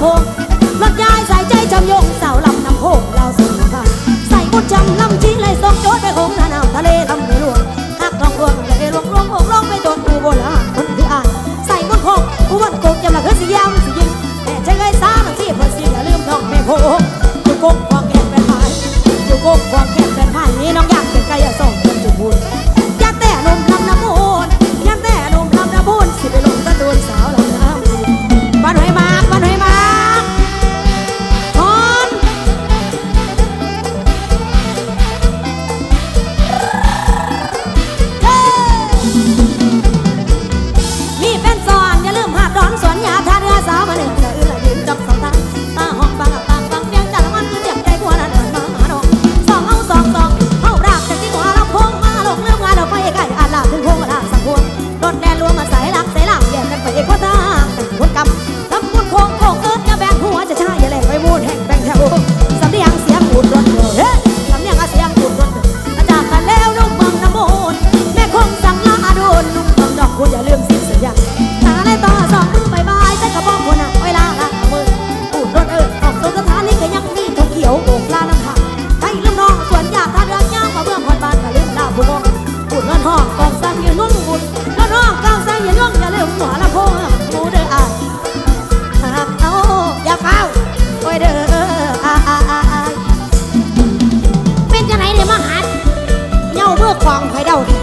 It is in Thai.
หพงรถยายใส่ใจจำยงสาวลำน้ำโพงเราส่งมาใส่กุญแจำลำชิ้นเลยส่งโจทย์ไปคงทะนาวทะเลลำ 我พื่到底